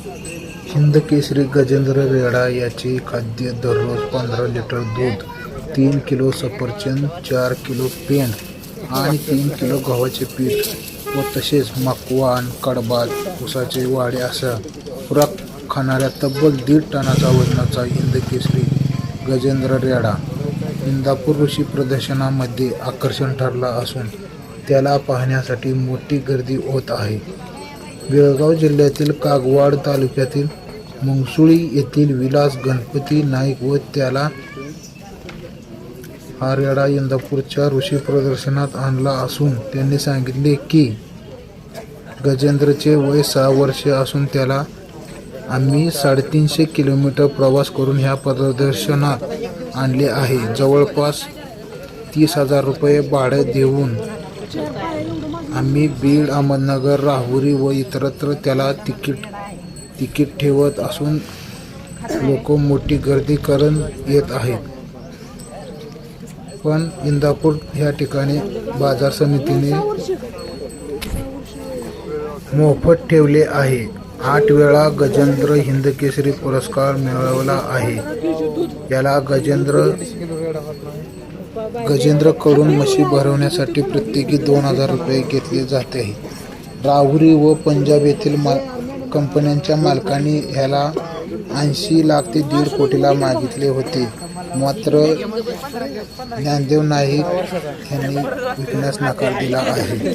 हिंदकेसरी गजेंद्र रेडा याचे खाद्य दररोज पंधरा लिटर दूध तीन किलो सफरचंद चार किलो पेंड आणि तीन किलो गव्हाचे पीठ व तसेच मकवान कडबात उसाचे वाडे असा खुराक खाणाऱ्या तब्बल दीड टनाचा वजनाचा हिंदकेसरी गजेंद्र रेडा इंदापूर ऋषी प्रदर्शनामध्ये आकर्षण ठरला असून त्याला पाहण्यासाठी मोठी गर्दी होत आहे. बेळगाव जिल्ह्यातील कागवाड तालुक्यातील मंगसुळी येथील विलास गणपती नाईक व त्याला आर्याडा इंदापूरच्या ऋषी प्रदर्शनात आणला असून त्यांनी सांगितले की गजेंद्रचे वय सहा वर्षे असून त्याला आम्ही साडेतीनशे किलोमीटर प्रवास करून ह्या प्रदर्शनात आणले आहे. जवळपास तीस हजार रुपये भाडे देऊन आम्ही बीड अहमदनगर राहुरी व इतरत्र त्याला तिकीट तिकीट ठेवत असून लोक मोठी गर्दी करून येत आहेत. पण इंदापूर ह्या ठिकाणी बाजार समितीने मोफत ठेवले आहे. आठ वेळा गजेंद्र हिंदकेसरी पुरस्कार मिळवला आहे. याला गजेंद्र गजेंद्रकडून म्हशी भरवण्यासाठी प्रत्येकी दोन हजार रुपये घेतले जाते. आहे राहुरी व पंजाब येथील माल कंपन्यांच्या मालकांनी ह्याला ऐंशी लाख ते दीड कोटीला मागितले होते. मात्र ज्ञानदेव नाईक यांनी विकण्यास नकार दिला आहे.